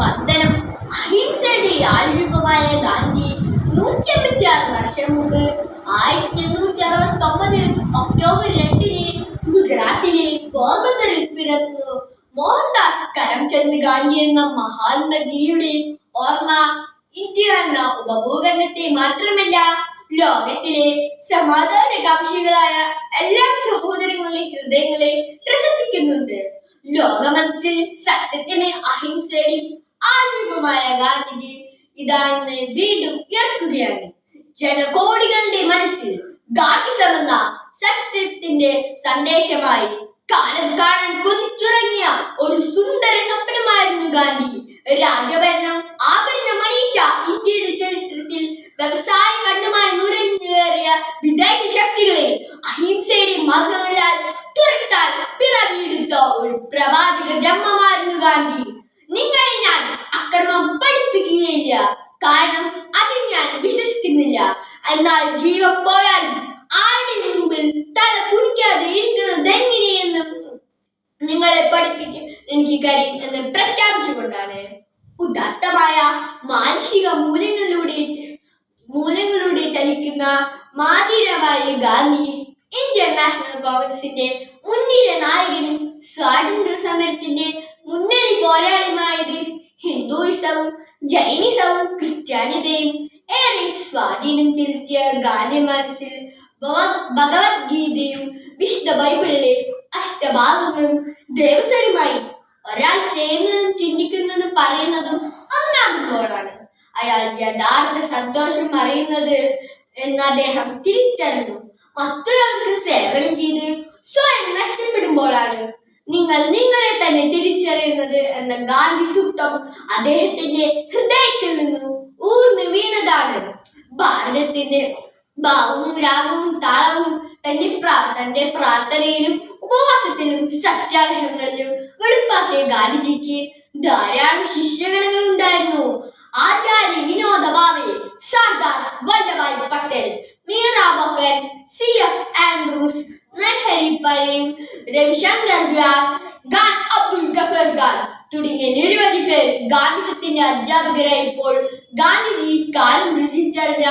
വന്ദനം അഹിംസയുടെ ആൾരൂപമായ ഗാന്ധി നൂറ്റി അമ്പത്തിയാറ് വർഷം മുമ്പ് ആയിരത്തി എണ്ണൂറ്റി അറുപത്തി ഒമ്പത് ഒക്ടോബർ രണ്ടിന് ഗുജറാത്തിലെ പോർബന്തറിൽ പിറന്നു. മോഹൻദാസ് കരംചന്ദ് ഗാന്ധി എന്ന മഹാത്മജിയുടെ ഓർമ്മ ഇന്ത്യ എന്ന ഉപഭൂഖണ്ഡത്തെ മാത്രമല്ല ലോകത്തിലെ സമാധാന കാംക്ഷികളായ എല്ലാ സഹോദരങ്ങളുടെ ഹൃദയങ്ങളെ ത്രസിപ്പിക്കുന്നുണ്ട് ലോകമനസ്സിൽ സത്യത്തിന് അഹിംസയുടെയും ആരൂപമായ ഗാന്ധിജി ഇതാ ഇന്ന് വീണ്ടും ഉയർത്തുകയാണ് ജനകോടികളുടെ മനസ്സിൽ ഗാന്ധി എന്ന സത്യത്തിന്റെ സന്ദേശമായി കാലം കാണാൻ കുതിച്ചുറങ്ങിയ ഒരു സുന്ദര സ്വപ്നമായിരുന്നു ഗാന്ധി. രാജഭരണം ആഭരണം അണിയിച്ച ഇന്ത്യയുടെ ചരിത്രത്തിൽ വ്യവസായ കണ്ണുമായി നുരഞ്ഞേറിയ വിദേശ ശക്തികളെ അഹിംസയുടെ മാർഗങ്ങളാൽ തുരത്താൻ പിറവിയെടുത്ത ഒരു പ്രവാചക ജന്മമായിരുന്നു ഗാന്ധി നിങ്ങളെ ഞാൻ അക്രമം കാരണം അതിൽ ഞാൻ വിശ്വസിക്കുന്നില്ല. എന്നാൽ ജീവൻ പോയാൽ ആരുടെ മുമ്പിൽ തല കുനിക്കാതെ ഇരിക്കുന്നത് എങ്ങനെയെന്ന് നിങ്ങളെ പഠിപ്പിക്കും എനിക്ക് കഴിയും എന്ന് പ്രഖ്യാപിച്ചുകൊണ്ടാണ്. ഉദാത്തമായ മാനുഷിക മൂല്യങ്ങളിലൂടെ മൂല്യങ്ങളിലൂടെ ചലിക്കുന്ന മാതിരമായ ഗാന്ധി ഇന്ത്യൻ നാഷണൽ കോൺഗ്രസിന്റെ മുൻനിര നായകനും സ്വാതന്ത്ര്യ സമരത്തിന്റെ ജൈനിസവും ക്രിസ്ത്യാനിതയും ഏറെ സ്വാധീനം ചെലുത്തിയ ഗാന്ധിമാനസിൽ ഭഗവത്ഗീതയും വിശുദ്ധ ബൈബിളിലെ അഷ്ടഭാഗങ്ങളും ദേവസ്വരുമായി ഒരാൾ ചെയ്യുന്നതും ചിന്തിക്കുന്നതും പറയുന്നതും ഒന്നാകുമ്പോഴാണ്. അയാൾ യഥാർത്ഥ സന്തോഷം അറിയുന്നത് എന്ന് അദ്ദേഹം തിരിച്ചറിഞ്ഞു. മറ്റുള്ളവർക്ക് സേവനം എന്ന ഗാന്ധി സൂക്തം അദ്ദേഹത്തിന്റെ ഹൃദയത്തിൽ നിന്നും ഊർന്നു വീണതാണ്. ഭാരതത്തിന്റെ ഭാവവും രാഗവും താളവും തന്റെ തന്റെ പ്രാർത്ഥനയിലും ഉപവാസത്തിലും സത്യാഗ്രഹങ്ങളിലും വെളുപ്പാക്കിയ ഗാന്ധിജിക്ക് ധാരാളം ശിഷ്യഗണങ്ങൾ ഉണ്ടായിരുന്നു. Acharya Vinoba Bhave Sardar Vallabhbhai Patel Meera Behn C F Andrews നെഹരി പരീം Ravishankar Vyas Khan Abdul Ghaffar Khan തുടങ്ങിയ നിരവധി പേർ ഗാന്ധിസത്തിന്റെ അധ്യാപകരായപ്പോൾ ഗാന്ധിജി കാലം വിളിച്ചറിഞ്ഞ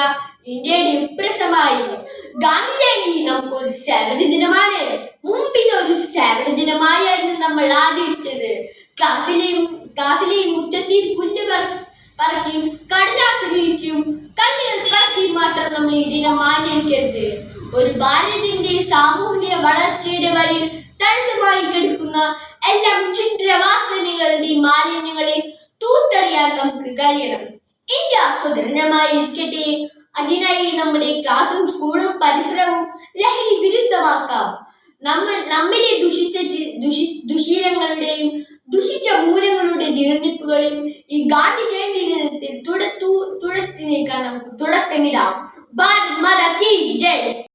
ഇന്ത്യയുടെ ഉപ്രസമായിരുന്നു ഗാന്ധി ജയന്തി നമുക്കൊരു സേവന ദിനമാണ്. മുമ്പിന് ഒരു സേവന ദിനമായിരുന്നു നമ്മൾ ആചരിച്ചത്. ക്ലാസ്സിലെയും ക്ലാസ്സിലെയും മുറ്റത്തെയും പുല്ല് പറ- പറക്കിയും കടലാസ് വിളിക്കും കല്ലുകൾ പറക്കിയും മാത്രം നമ്മൾ ഈ ദിനം ആചരിക്കരുത്. ഒരു ഭാരതത്തിന്റെ സാമൂഹിക വളർച്ചയുടെ വരിയിൽ തടസ്സമായി കിടക്കുന്ന എല്ലാം ചിത്രവാസനകളുടെയും മാലിന്യങ്ങളെ തൂത്തെറിയാൻ നമുക്ക് കഴിയണം. ഇന്ത്യ സുദൃഢമായി ഇരിക്കട്ടെ അതിനായി നമ്മുടെ ക്ലാസും സ്കൂളും പരിസരവും ലഹരി വിരുദ്ധമാക്കാം. നമ്മൾ നമ്മിലെ ദുഷിച്ച ദുശീലങ്ങളുടെയും ദുഷിച്ച മൂലങ്ങളുടെ ജീർണിപ്പുകളിൽ ഈ ഗാന്ധി ജയന്തി ദിനത്തിൽ തുടത്തു തുടച്ചു നീക്കാൻ നമുക്ക് തുടക്കമിടാം. ഭാരത് ജയ്.